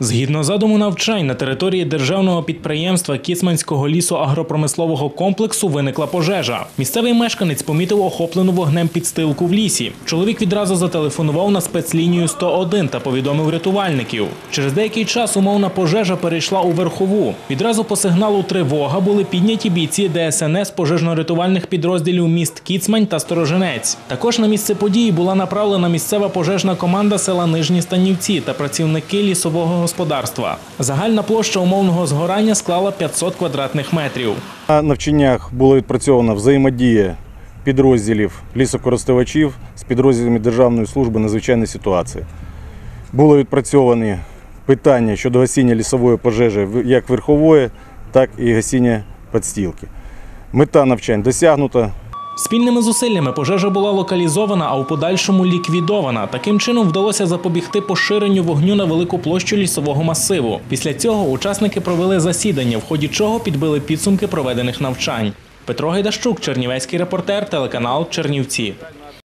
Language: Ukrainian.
Згідно задуму навчань на території державного підприємства Кіцманського лісо-агропромислового комплексу виникла пожежа. Місцевий мешканець помітив охоплену вогнем підстилку в лісі. Чоловік відразу зателефонував на спецлінію 101 та повідомив рятувальників. Через деякий час умовна пожежа перейшла у верхову. Відразу по сигналу тривога були підняті бійці ДСНС пожежно-рятувальних підрозділів міст Кіцмань та Сторожинець. Також на місце події була направлена місцева пожежна команда села Нижні Станівці та працівники лісового господарства. Загальна площа умовного згорання склала 500 квадратних метрів. На навчаннях було відпрацьована взаємодія підрозділів лісокористувачів з підрозділами Державної служби надзвичайної ситуації. Було відпрацьовані питання щодо гасіння лісової пожежі як верхової, так і гасіння підстілки. Мета навчань досягнута. Спільними зусиллями пожежа була локалізована, а у подальшому ліквідована. Таким чином вдалося запобігти поширенню вогню на велику площу лісового масиву. Після цього учасники провели засідання, в ході чого підбили підсумки проведених навчань. Петро Гайдащук, Чернівецький репортер, телеканал Чернівці.